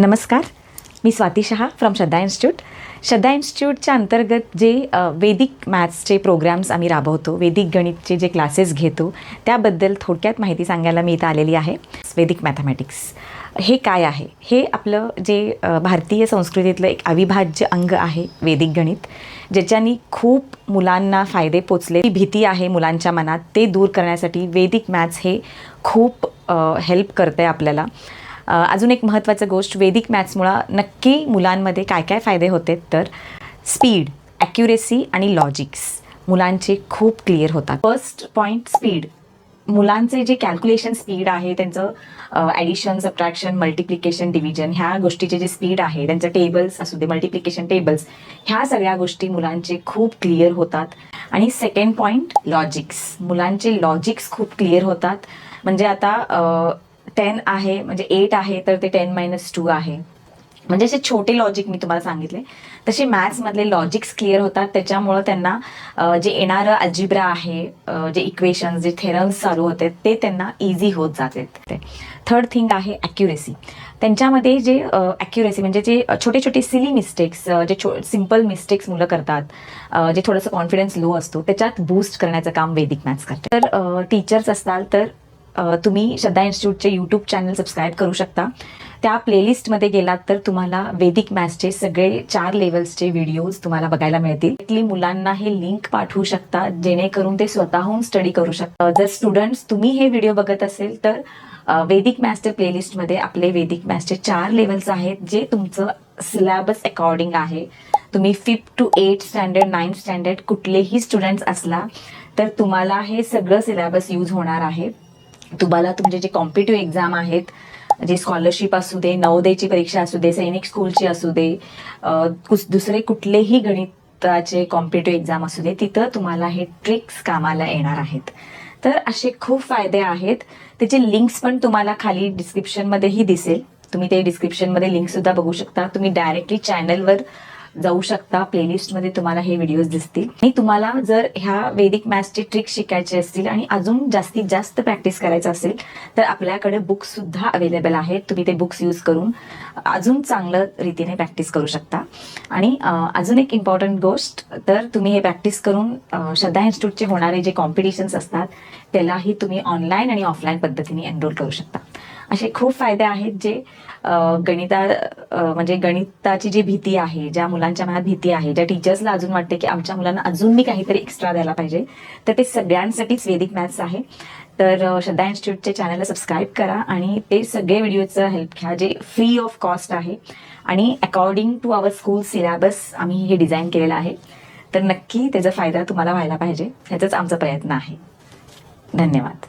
नमस्कार. मी Swati Shah from Shraddha institute Shraddha इन्स्टिट्यूटच्या अंतर्गत जे वेदिक मॅथ्सचे प्रोग्राम्स आम्ही राबवतो वेदिक गणितचे जे क्लासेस घेतो त्याबद्दल थोडक्यात माहिती सांगायला मी इथं आलेली आहे. वेदिक मॅथमॅटिक्स हे काय आहे? हे आपलं जे भारतीय संस्कृतीतलं एक अविभाज्य अंग आहे वेदिक गणित ज्याच्यानी खूप मुलांना फायदे पोचले. भीती आहे मुलांच्या मनात ते दूर करण्यासाठी वेदिक मॅथ्स हे खूप हेल्प करतं आहे आपल्याला. अजून एक महत्त्वाचं गोष्ट वेदिक मॅथ्समुळं नक्की मुलांमध्ये काय काय फायदे होते तर स्पीड ॲक्युरेसी आणि लॉजिक्स मुलांचे खूप क्लिअर होतात. फर्स्ट पॉईंट स्पीड मुलांचे जे कॅल्क्युलेशन स्पीड आहे त्यांचं ॲडिशन सबट्रॅक्शन मल्टिप्लिकेशन डिव्हिजन ह्या गोष्टीचे जे स्पीड आहे त्यांचं टेबल्स असू दे मल्टिप्लिकेशन टेबल्स ह्या सगळ्या गोष्टी मुलांचे खूप क्लिअर होतात. आणि सेकंड पॉईंट लॉजिक्स मुलांचे लॉजिक्स खूप क्लिअर होतात. म्हणजे आता टेन आहे म्हणजे एट आहे तर ते टेन मायनस टू आहे. म्हणजे असे छोटे लॉजिक मी तुम्हाला सांगितले. तसे मॅथ्समधले लॉजिक्स क्लिअर होतात. त्याच्यामुळं त्यांना जे येणारं अल्जिब्रा आहे जे इक्वेशन्स जे थेरम्स चालू होते ते त्यांना इझी होत जाते. ते थर्ड थिंग आहे ॲक्युरेसी त्यांच्यामध्ये जे ॲक्युरेसी म्हणजे जे छोटे छोटे सिली मिस्टेक्स जे छो सिंपल मिस्टेक्स मुलं करतात जे थोडंसं कॉन्फिडन्स लो असतो त्याच्यात बूस्ट करण्याचं काम वेदिक मॅथ्स करतात. तर टीचर्स असताल तर तुम्ही श्रद्धा इन्स्टिट्यूटचे यूट्यूब चॅनल सबस्क्राईब करू शकता. त्या प्लेलिस्टमध्ये गेलात तर तुम्हाला वेदिक मॅथ्सचे सगळे चार लेवल्सचे व्हिडिओज तुम्हाला बघायला मिळतील. इथली मुलांना हे लिंक पाठवू शकता जेणेकरून ते स्वतःहून स्टडी करू शकता. जर स्टुडंट्स तुम्ही हे व्हिडिओ बघत असेल तर वेदिक मॅथ्सच्या प्लेलिस्टमध्ये आपले वेदिक मॅथ्सचे चार लेवल्स आहेत जे तुमचं सिलॅबस अकॉर्डिंग आहे. तुम्ही fifth to eight standard ninth standard कुठलेही स्टुडंट्स असला तर तुम्हाला हे सगळं सिलॅबस यूज होणार आहे. तुम्हाला तुमचे जे कॉम्पिटिव्ह एक्झाम आहेत जे स्कॉलरशिप असू दे नवोदयची परीक्षा असू दे सैनिक स्कूलची असू दे दुसरे कुठलेही गणिताचे कॉम्पिटिव्ह एक्झाम असू दे तिथं तुम्हाला हे ट्रिक्स कामाला येणार आहेत. तर असे खूप फायदे आहेत. त्याचे लिंक्स पण तुम्हाला खाली डिस्क्रिप्शनमध्येही दिसेल. तुम्ही ते डिस्क्रिप्शनमध्ये लिंक सुद्धा बघू शकता. तुम्ही डायरेक्टली चॅनलवर जाऊ शकता. प्लेलिस्टमध्ये तुम्हाला हे व्हिडिओज दिसतील. आणि तुम्हाला जर ह्या वेदिक मॅथ्सचे ट्रिक शिकायचे असतील आणि अजून जास्तीत जास्त प्रॅक्टिस करायचं असेल तर आपल्याकडे बुक्स सुद्धा अवेलेबल आहेत. तुम्ही ते बुक्स यूज करून अजून चांगलं रीतीने प्रॅक्टिस करू शकता. आणि अजून एक इम्पॉर्टंट गोष्ट तर तुम्ही हे प्रॅक्टिस करून श्रद्धा इन्स्टिट्यूटचे होणारे जे कॉम्पिटिशन्स असतात त्यालाही तुम्ही ऑनलाईन आणि ऑफलाईन पद्धतीने एनरोल करू शकता. असे खूप फायदे आहेत जे गणिता म्हणजे गणिताची जी भीती आहे ज्या मुलांच्या मनात भीती आहे ज्या टीचर्सला अजून वाटते की आमच्या मुलांना अजून मी काहीतरी एक्स्ट्रा द्यायला पाहिजे तर ते सगळ्यांसाठीच वेदिक मॅथ्स आहे. तर श्रद्धा इन्स्टिट्यूटचे चॅनलला सबस्क्राईब करा आणि ते सगळे व्हिडिओचं हेल्प घ्या जे फ्री ऑफ कॉस्ट आहे. आणि according to our school syllabus आम्ही हे डिझाईन केलेलं आहे. तर नक्की त्याचा फायदा तुम्हाला व्हायला पाहिजे ह्याचाच आमचा प्रयत्न आहे. धन्यवाद.